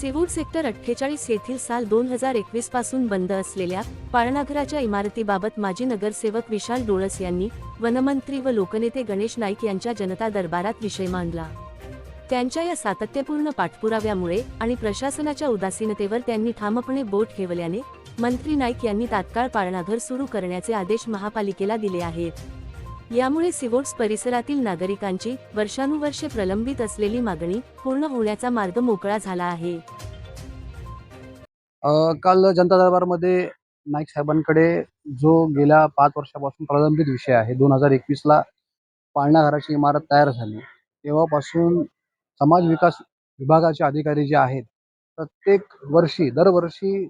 सेवूर sector अठ्ठेचाळीस येथील साल दोन हजार एकवीसपासून बंद असलेल्या पाळणाघराच्या इमारतीबाबत माजी नगरसेवक विशाल डोळस यांनी वनमंत्री व लोकनेते गणेश नाईक यांच्या जनता दरबारात विषय मांडला. त्यांच्या या सातत्यपूर्ण पाठपुराव्यामुळे आणि प्रशासनाच्या उदासीनतेवर त्यांनी ठामपणे बोट ठेवल्याने मंत्री नाईक यांनी तात्काळ पाळणाघर सुरू करण्याचे आदेश महापालिकेला दिले आहेत. यामुळे सिवोड्स परिसरातील नागरिकांची वर्षानुवर्षे प्रलंबित असलेली मागणी पूर्ण होण्याचा मार्ग मोकळा झाला आहे. काल जनता दरबारमध्ये नाईक साहेबांकडे जो गेल्या पाच वर्षापासून प्रलंबित विषय आहे दोन हजार एकवीसला पाळणा घराची इमारत तयार झाली. तेव्हापासून समाज विकास विभागाचे अधिकारी जे आहेत प्रत्येक वर्षी दरवर्षी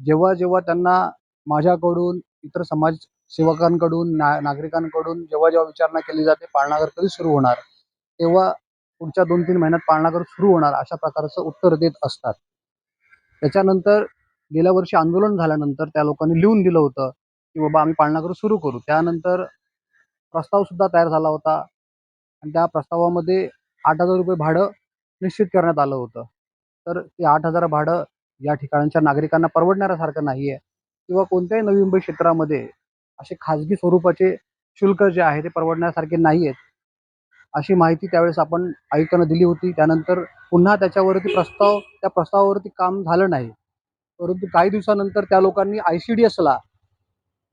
जेव्हा जेव्हा त्यांना माझ्याकडून इतर समाज सेवकांकडून ना नागरिकांकडून जेव्हा जेव्हा विचारणा केली जाते पाळणाघर कधी सुरू होणार? तेव्हा पुढच्या दोन तीन महिन्यात पाळणाघर सुरू होणार अशा प्रकारचं उत्तर देत असतात. त्याच्यानंतर गेल्या वर्षी आंदोलन झाल्यानंतर त्या लोकांनी लिहून दिलं होतं की बाबा आम्ही पाळणाघर सुरू करू. त्यानंतर प्रस्ताव सुद्धा तयार झाला होता आणि त्या प्रस्तावामध्ये आठ हजार रुपये भाडं निश्चित करण्यात आलं होतं. तर ते आठ हजार भाडं या ठिकाणच्या नागरिकांना परवडणाऱ्यासारखं नाही आहे किंवा कोणत्याही नवी मुंबई क्षेत्रामध्ये असे खाजगी स्वरूपाचे शुल्क जे आहे ते परवडण्यासारखे नाही आहेत अशी माहिती त्यावेळेस आपण आयुक्तांना दिली होती. त्यानंतर पुन्हा त्याच्यावरती प्रस्ताव त्या प्रस्तावावरती काम झालं नाही. परंतु काही दिवसानंतर त्या लोकांनी आय सी डी एसला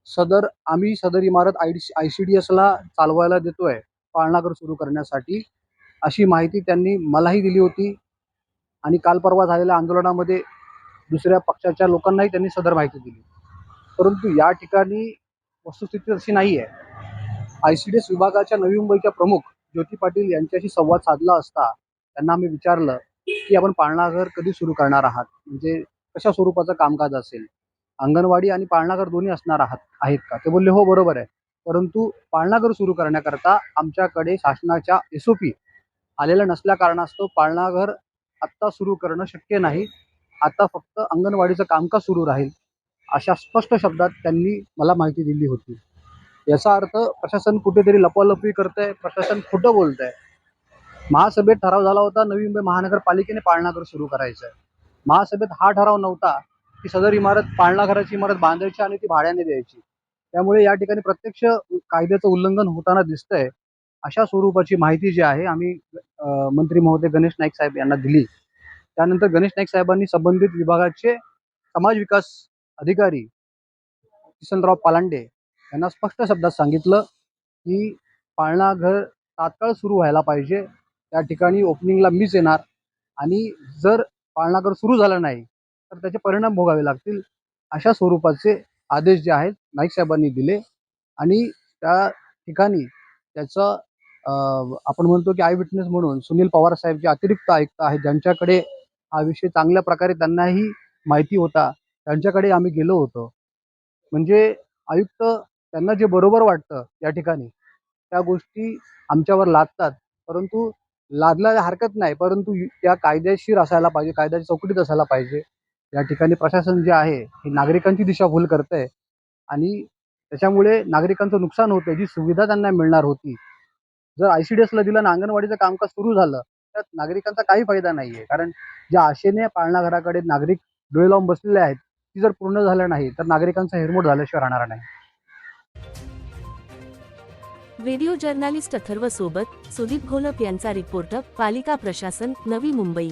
सदर आम्ही सदर इमारत I D I C D एसला चालवायला देतोय पाळणाघर सुरू करण्यासाठी अशी माहिती त्यांनी मलाही दिली होती. आणि काल परवा झालेल्या आंदोलनामध्ये दुसऱ्या पक्षाच्या लोकांनाही त्यांनी सदर माहिती दिली. परंतु या ठिकाणी वस्तुस्थिती तशी नाही आहे आय सी डी एस विभागाच्या नवी मुंबईच्या प्रमुख ज्योती पाटील यांच्याशी संवाद साधला असता त्यांना आम्ही विचारलं की आपण पाळणाघर कधी सुरू करणार आहात? म्हणजे कशा स्वरूपाचं कामकाज असेल? अंगणवाडी आणि पाळणाघर दोन्ही असणार आहात आहेत का? ते बोलले हो बरोबर आहे. परंतु पाळणाघर सुरू करण्याकरता आमच्याकडे शासनाच्या एस ओ पी आलेल्या नसल्या कारणास्तव पाळणाघर आत्ता सुरू करणं शक्य नाही. आता फक्त अंगणवाडीचं कामकाज सुरू राहील. अशा स्पष्ट शब्दात त्यांनी मला माहिती दिली होती. याचा अर्थ प्रशासन कुठेतरी लपवालपवी करतंय प्रशासन खोटं बोलतंय. महासभेत ठराव झाला होता नवी मुंबई महानगरपालिकेने पाळणाघर सुरू करायचं आहे महासभेत हा ठराव नव्हता की सदर इमारत पाळणाघराची इमारत बांधायची आणि ती भाड्याने द्यायची. त्यामुळे या ठिकाणी प्रत्यक्ष कायद्याचं उल्लंघन होताना दिसतंय. अशा स्वरूपाची माहिती जी आहे आम्ही मंत्री महोदय गणेश नाईक साहेब यांना दिली. त्यानंतर गणेश नाईक साहेबांनी संबंधित विभागाचे समाज विकास अधिकारी किसनराव पालांडे यांना स्पष्ट शब्दात सांगितलं की पाळणाघर तात्काळ सुरू व्हायला पाहिजे. त्या ठिकाणी ओपनिंगला मीच येणार आणि जर पाळणाघर सुरू झालं नाही तर त्याचे परिणाम भोगावे लागतील. अशा स्वरूपाचे आदेश जे आहेत नाईक साहेबांनी दिले आणि त्या ठिकाणी त्याचं आपण म्हणतो की आय विटनेस म्हणून सुनील पवार साहेब जे अतिरिक्त आयुक्त आहेत ज्यांच्याकडे हा विषय चांगल्या प्रकारे त्यांनाही माहिती होता त्यांच्याकडे आम्ही गेलो होतो. म्हणजे आयुक्त त्यांना जे बरोबर वाटतं या ठिकाणी त्या गोष्टी आमच्यावर लादतात परंतु लादला हरकत नाही. परंतु त्या कायदेशीर असायला पाहिजे कायद्याच्या चौकटीत असायला पाहिजे. या ठिकाणी प्रशासन जे आहे हे नागरिकांची दिशाभूल आहे आणि त्याच्यामुळे नागरिकांचं नुकसान होतं जी सुविधा त्यांना मिळणार होती. जर आय सी डी एसला दिलं ना अंगणवाडीचं कामकाज सुरू झालं त्यात नागरिकांचा काही फायदा नाही आहे कारण ज्या आशेने पाळणाघराकडे नागरिक डोळे लावून बसलेले आहेत ती जर पूर्ण झालं नाही तर नागरिकांचा हिरमोड झाल्याशिवाय राहणार नाही. व्हिडिओ जर्नालिस्ट अथर्व सोबत सुदीप घोलप यांचा रिपोर्ट पालिका प्रशासन नवी मुंबई.